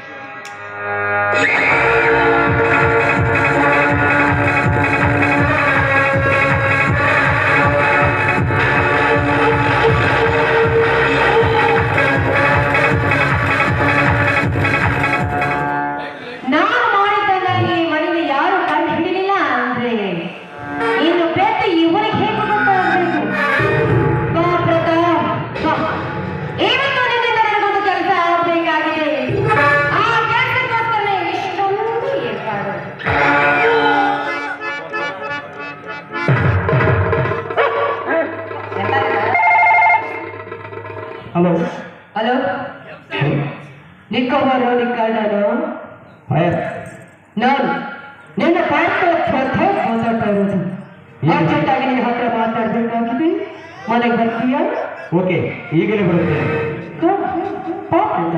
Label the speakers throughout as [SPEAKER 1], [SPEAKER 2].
[SPEAKER 1] Thank you.
[SPEAKER 2] Hello
[SPEAKER 1] hello ನಿಕ್ಕವರು ನಿಕ್ಕಣ್ಣನು
[SPEAKER 2] fire
[SPEAKER 1] ನಾನು ನಿನ್ನ ಪಾತ್ರ ಪ್ರತಾಪ್ ಮಾತಾಡ್ತಾ ಇರೋದು ಅರ್ಜೆಂಟ್ ಆಗಿ ನಿನ್ನ ಹತ್ರ ಮಾತಾಡ್ಬೇಕಾಗಿದೆ ಮನೆಗೆ ಬರ್ತೀಯಾ
[SPEAKER 2] ಓಕೆ ಈಗಲೇ ಬರುತ್ತೇನೆ
[SPEAKER 1] ಪಾಪದ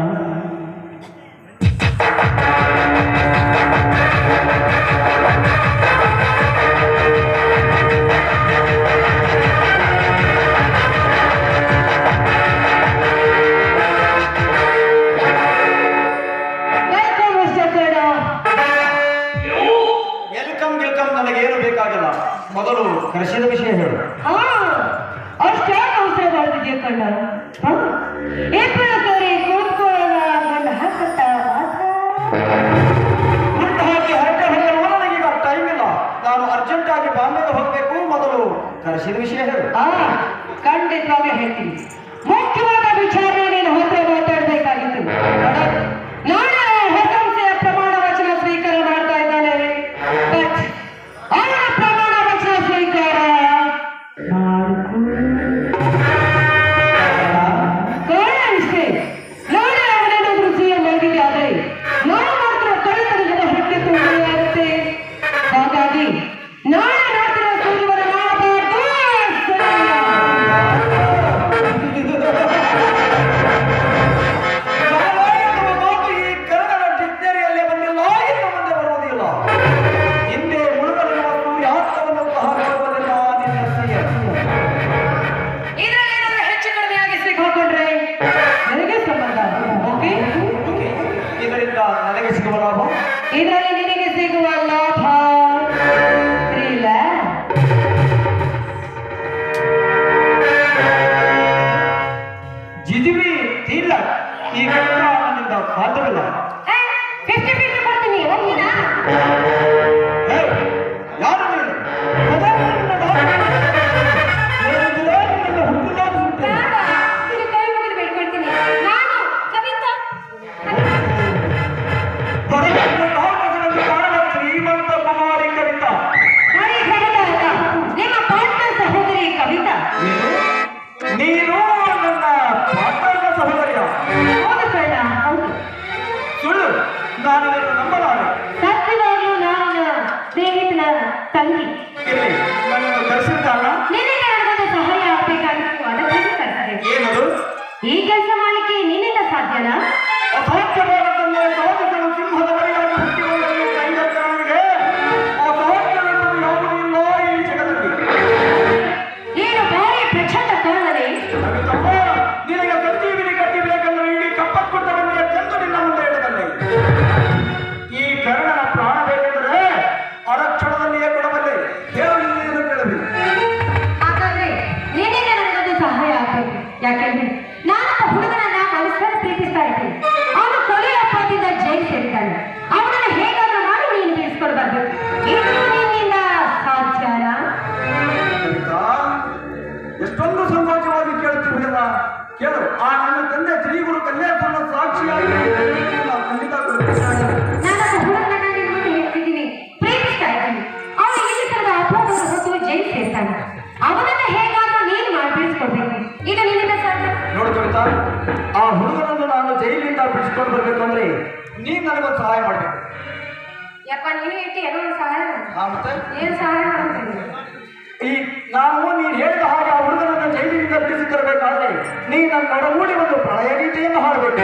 [SPEAKER 1] ಕಡ
[SPEAKER 2] ವೆಲ್ಕಮ್ ನನಗೆ ನನಗೇನು ಬೇಕಾಗಿಲ್ಲ. ಮೊದಲು ಕೃಷಿದ ವಿಷಯ ಹೇಳು.
[SPEAKER 1] ಹಾ ಅಷ್ಟೇ ಅವಸರ ಮಾಡ್ತಿದ್ಯಾ ಕಣ್ಣ? ಹಾ? ಇಬ್ಬರು ಸೇರಿ ಕೂತ್ಕೊಳ್ಳೋಣ ಗಂಡ ಹಾಕತ್ತ
[SPEAKER 2] ಗುಂಡು ಹಾಕಿ ಹರಟೆ ಹೊಡೆಯಲು ನನಗೀಗ ಟೈಮ್ ಇಲ್ಲ. ನಾನು ಅರ್ಜೆಂಟ್ ಆಗಿ ಬಾಂಬೆಗೆ ಹೋಗಬೇಕು. ಮೊದಲು ಕರೆಸಿದ ವಿಷಯ ಹೇಳು.
[SPEAKER 1] ಹಾ ಖಂಡಿತವಾಗ್ಲೂ ಹೇಳ್ತೀನಿ. ಮುಖ್ಯವಾದ ವಿಚಾರ ನೀನು ಹೋದ್ರೆ ಮಾತಾಡಬೇಕಾಗಿತ್ತು.
[SPEAKER 2] Mm-hmm. ಲಾಭ
[SPEAKER 1] ಇದರಲ್ಲಿ ನಿನಗೆ ಸಿಗುವ ಲಾಭ. ಇಲ್ಲ?
[SPEAKER 2] ಜಿಜಿಬಿ ಇಲ್ಲ. ಈ ಕೆಲಸ ನನ್ನಿಂದ ಸಾಧ್ಯವಿಲ್ಲ
[SPEAKER 1] ಫಿಫ್ಟಿ ಫಿಫ್ಟಿ ಕೊಡ್ತೀನಿ ಓಕೆನಾ
[SPEAKER 2] ನೀನು ನನ್ನ ಪಾತ್ರನ ಸಹೋದರಿಯ.
[SPEAKER 1] ಹೌದು ಹೌದು.
[SPEAKER 2] ಸುಳ್ಳು ನಾನು ಅದನ್ನು ನಂಬಲಾರೆ
[SPEAKER 1] ಸತ್ಯವಾಗ್ಲೂ ನಾನು ಸ್ನೇಹಿತನ ತಂಗಿ.
[SPEAKER 2] ಇಲ್ಲಿ ನನ್ನನ್ನು ಕರೆಸಿದ ಕಾರಣ
[SPEAKER 1] ನಿನ್ನಿಂದ ನನಗೊಂದು ಸಹಾಯ ಆಗಬೇಕಾಗಿತ್ತು ಅದಕ್ಕಾಗಿ ಕರೆಸಿದೆ.
[SPEAKER 2] ಏನದು?
[SPEAKER 1] ಈ ಕೆಲಸ ಮಾಡಲಿಕ್ಕೆ ನಿನ್ನಿಂದ ಸಾಧ್ಯನಾ? ಆ ಹುಡುಗನನ್ನು ನಾನು
[SPEAKER 2] ಜೈಲಿನಿಂದ ಬಿಡಿಸ್ಕೊಂಡು ಬರ್ಬೇಕು ಅಂದ್ರೆ ನೀನ್ ನನಗೊಂದು ಸಹಾಯ ಮಾಡಬೇಕು.
[SPEAKER 1] ಯಪ್ಪ ನೀನು ಇಟ್ಟು ಏನೋ ಒಂದು ಸಹಾಯ
[SPEAKER 2] ಮತ್ತೆ?
[SPEAKER 1] ಏನ್ ಸಹಾಯ ಮಾಡ್ತೀನಿ
[SPEAKER 2] ಈ ನಾನು ನೀನ್ ಹೇಳಿದ ಹಾಗೆ ಆ ಹುಡುಗನನ್ನು ಜೈಲಿನಿಂದ ಬಿಡಿಸಿ ತರಬೇಕಾದ್ರೆ ನೀ ನನ್ನ ನಡಗೂಡಿ ಒಂದು ಪ್ರಳಯ ಗೀತೆಯನ್ನು ಹಾಡಬೇಕು.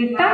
[SPEAKER 2] Está